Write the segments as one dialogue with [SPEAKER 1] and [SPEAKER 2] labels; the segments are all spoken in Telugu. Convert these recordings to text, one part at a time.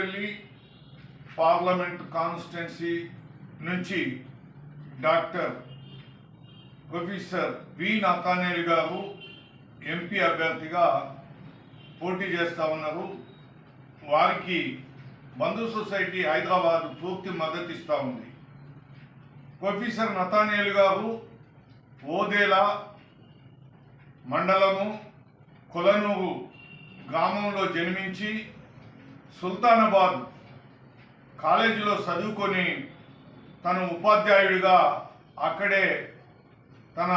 [SPEAKER 1] పెద్దపల్లి పార్లమెంట్ కాన్స్టిట్యున్సీ నుంచి డాక్టర్ ప్రొఫెసర్ వి నకానేలు గారు ఎంపీ అభ్యర్థిగా పోటీ చేస్తూ ఉన్నారు. వారికి బంధు సొసైటీ హైదరాబాద్ పూర్తి మద్దతు ఇస్తూ ఉంది. ప్రొఫెసర్ నతానేలు గారు ఓదేల మండలము కొలనూరు గ్రామంలో జన్మించి సుల్తానాబాద్ కాలేజీలో చదువుకొని తను ఉపాధ్యాయుడిగా అక్కడే తన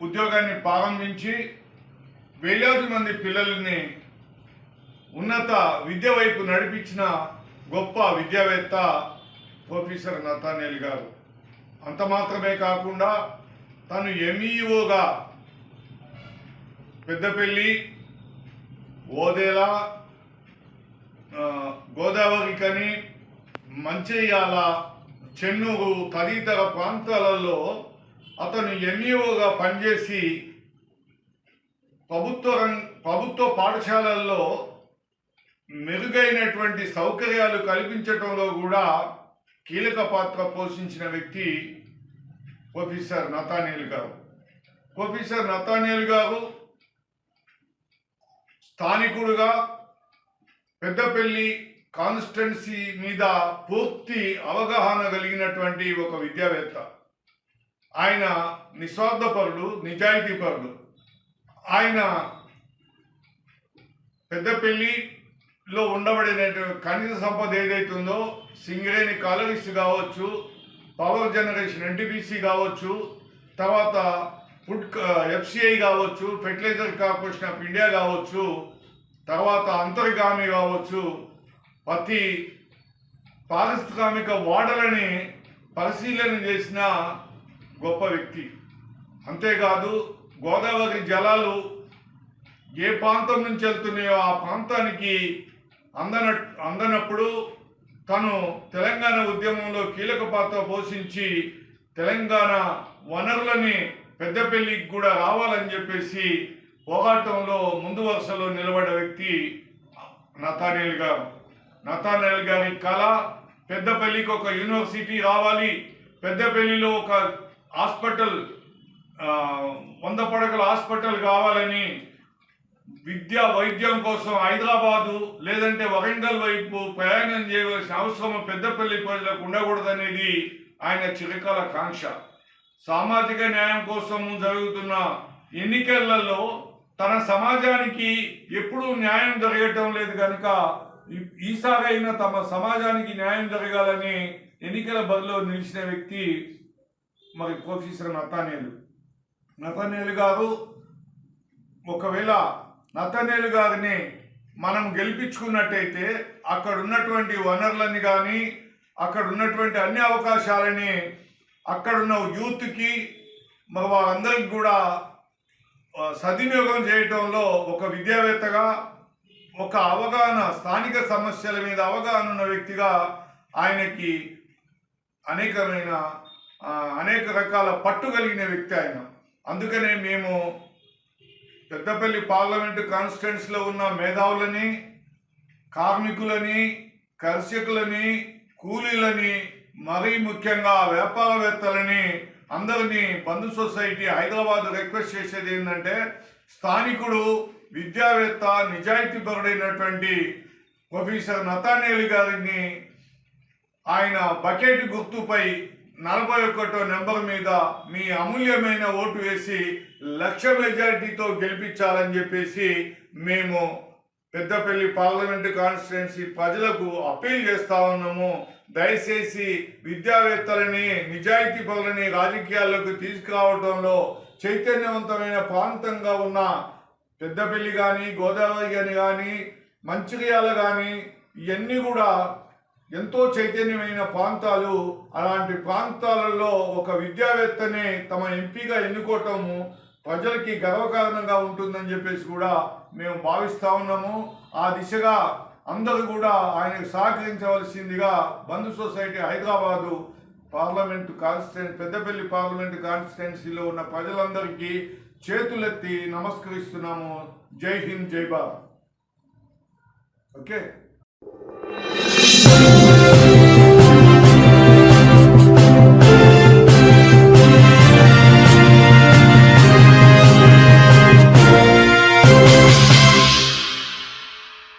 [SPEAKER 1] ఉద్యోగాన్ని ప్రారంభించి వేలాది మంది పిల్లల్ని ఉన్నత విద్య వైపు నడిపించిన గొప్ప విద్యావేత్త ప్రొఫెసర్ నతానేల్ గారు. అంత మాత్రమే కాకుండా తను ఎంఈఓగా పెద్దపల్లి ఓదేలా గోదావరి కని మంచిర్యాల చెన్నూరు తదితర ప్రాంతాలలో అతను ఎన్ఈఓగా పనిచేసి ప్రభుత్వ రం- ప్రభుత్వ పాఠశాలల్లో మెరుగైనటువంటి సౌకర్యాలు కల్పించడంలో కూడా కీలక పాత్ర పోషించిన వ్యక్తి ప్రొఫెసర్ నతానేల్ గారు. ప్రొఫెసర్ నతానేల్ గారు స్థానికుడుగా పెద్దపల్లి కాన్స్టెన్సీ మీద పూర్తి అవగాహన కలిగినటువంటి ఒక విద్యావేత్త. ఆయన నిస్వార్థపరుడు నిజాయితీపరుడు. ఆయన పెద్దపల్లిలో ఉండబడిన ఖనిజ సంపద ఏదైతుందో సింగరేణి కాలరీస్ కావచ్చు పవర్ జనరేషన్ ఎన్టీపీసీ కావచ్చు తర్వాత ఫుడ్ ఎఫ్సిఐ కావచ్చు ఫెర్టిలైజర్ కార్పొరేషన్ ఆఫ్ ఇండియా కావచ్చు తర్వాత అంతర్గామి కావచ్చు ప్రతి పారిశ్రామిక వాడలని పరిశీలన చేసిన గొప్ప వ్యక్తి. అంతేకాదు గోదావరి జలాలు ఏ ప్రాంతం నుంచి వెళ్తున్నాయో ఆ ప్రాంతానికి అందన అందనప్పుడు తను తెలంగాణ ఉద్యమంలో కీలక పాత్ర పోషించి తెలంగాణ వనరులని పెద్దపల్లికి కూడా రావాలని చెప్పేసి పోరాటంలో ముందు వరుసలో నిలబడ్డ వ్యక్తి నతానేల్ గారు. నతానేల్ గారి కళ పెద్దపల్లికి ఒక యూనివర్సిటీ రావాలి. పెద్దపల్లిలో ఒక హాస్పిటల్ వంద పడకల హాస్పిటల్ కావాలని విద్య వైద్యం కోసం హైదరాబాదు లేదంటే వరంగల్ వైపు ప్రయాణం చేయవలసిన అవసరం పెద్దపల్లి ప్రజలకు ఉండకూడదనేది ఆయన చిరకాల కాంక్ష. సామాజిక న్యాయం కోసం జరుగుతున్న ఎన్నికలలో తన సమాజానికి ఎప్పుడూ న్యాయం జరగటం లేదు కనుక ఈ- ఈసారైనా తమ సమాజానికి న్యాయం జరగాలని ఎన్నికల బరిలో నిలిచిన వ్యక్తి మరి ప్రొఫెసర్ నతానేలు నతానేలు గారు ఒకవేళ నతనేలు గారిని మనం గెలిపించుకున్నట్టయితే అక్కడ ఉన్నటువంటి వనరులని కానీ అక్కడ ఉన్నటువంటి అన్ని అవకాశాలని అక్కడున్న యూత్కి మరి వారందరికి కూడా సద్వినియోగం చేయటంలో ఒక విద్యావేత్తగా ఒక అవగాహన స్థానిక సమస్యల మీద అవగాహన ఉన్న వ్యక్తిగా ఆయనకి అనేకమైన అనేక రకాల పట్టు కలిగిన వ్యక్తి ఆయన. అందుకనే మేము పెద్దపల్లి పార్లమెంటు కాన్స్టిట్యున్సీలో ఉన్న మేధావులని కార్మికులని కర్షకులని కూలీలని మరీ ముఖ్యంగా వ్యాపారవేత్తలని అందరిని బంధు సొసైటీ హైదరాబాద్ రిక్వెస్ట్ చేసేది ఏంటంటే స్థానికుడు విద్యావేత్త నిజాయితీపరుడైనటువంటి ప్రొఫెసర్ నతానేలి గారిని ఆయన బకెట్ గుర్తుపై నలభై ఒకటో నెంబర్ మీద మీ అమూల్యమైన ఓటు వేసి లక్ష మెజారిటీతో గెలిపించాలని చెప్పేసి మేము పెద్దపల్లి పార్లమెంటు కాన్స్టిట్యున్సీ ప్రజలకు అప్పీల్ చేస్తా ఉన్నాము. దయచేసి విద్యావేత్తలని నిజాయితీ పరులని రాజకీయాల్లోకి తీసుకురావడంలో చైతన్యవంతమైన ప్రాంతంగా ఉన్న పెద్దపల్లి కానీ గోదావరి కానీ కానీ మంచిర్యాల కానీ ఇవన్నీ కూడా ఎంతో చైతన్యమైన ప్రాంతాలు. అలాంటి ప్రాంతాలలో ఒక విద్యావేత్తని తమ ఎంపీగా ఎన్నుకోవటము ప్రజలకి గర్వకారణంగా ఉంటుందని చెప్పేసి కూడా మేము భావిస్తూ ఉన్నాము. ఆ దిశగా అందరూ కూడా ఆయనకు సహకరించవలసిందిగా Bandhu society Hyderabad parliament constituency Peddapalli parliament కాన్స్టిట్యున్సీలో ఉన్న ప్రజలందరికీ చేతులెత్తి నమస్కరిస్తున్నాము. జై హింద్ జై భారత్. ఓకే?